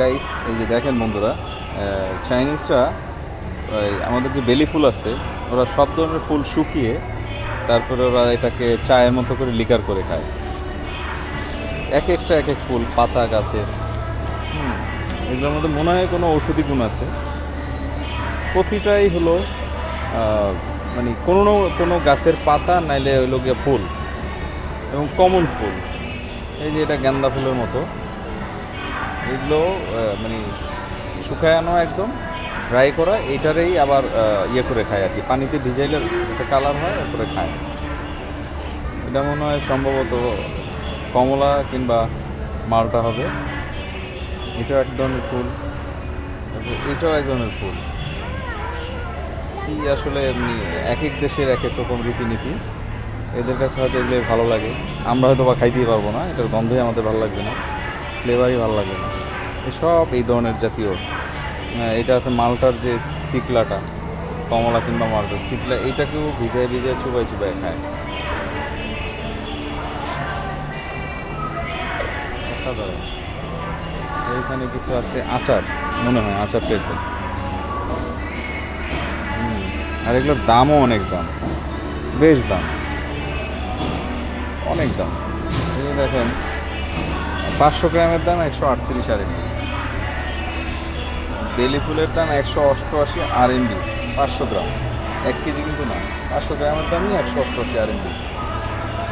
Guys এই যে দেখেন বন্ধুরা চাইনিজরা আমাদের যে বেলি ফুল আছে, ওরা সব ধরনের ফুল শুকিয়ে তারপরে ওরা এটাকে চায়ের মতো করে লিকার করে খায়। এক একটা, এক এক ফুল, পাতা, গাছের। এগুলোর মধ্যে মনে হয় কোনো ঔষধি গুণ আছে। প্রতিটাই হলো মানে কোনো কোনো গাছের পাতা, নাইলে হইল গিয়ে ফুল, এবং কমন ফুল। এই যে এটা গেন্দা ফুলের মতো। এগুলো মানে শুকায়ানো একদম ড্রাই করা, এইটারেই আবার ইয়ে করে খায় আর কি। পানিতে ভিজাইলে একটা কালার হয় এরপরে খায়। এটা মনে হয় সম্ভবত কমলা কিংবা মালটা হবে। এটাও এক ধরনের ফুল। এটাও এক ধরনের ফুল। কি আসলে এক এক দেশের এক এক রকম রীতিনীতি। এদের কাছে হয়তো এগুলো ভালো লাগে। আমরা হয়তো বা খাইতেই পারব না, এটার গন্ধই আমাদের ভালো লাগবে না। ফ্লেভারই ভালো লাগে না। এসব এই ধরনের জাতীয়। আহ, এটা আছে মালটার যে সিকলাটা কমলা কিংবা মালটার সিকলা এটাকেও ভিজায় ভিজায় চুবাই চুবাই খায়। এইখানে কিছু আছে আচার মনে হয় আচার পেয়েছে আর এগুলোর দামও অনেক দাম। বেশ দাম। অনেক দাম। দেখেন পাঁচশো গ্রামের দাম একশো আটত্রিশ আর এমবি বেলি ফুলের দাম একশো অষ্টআশি আর এমবি পাঁচশো গ্রাম। এক কেজি কিন্তু না পাঁচশো গ্রামের দামই একশো অষ্টআশি আর এমবি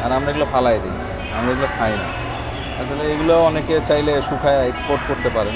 আর আমরা এগুলো ফালাই দিই, আমরা এগুলো খাই না। আসলে এগুলো অনেকে চাইলে শুকায় এক্সপোর্ট করতে পারে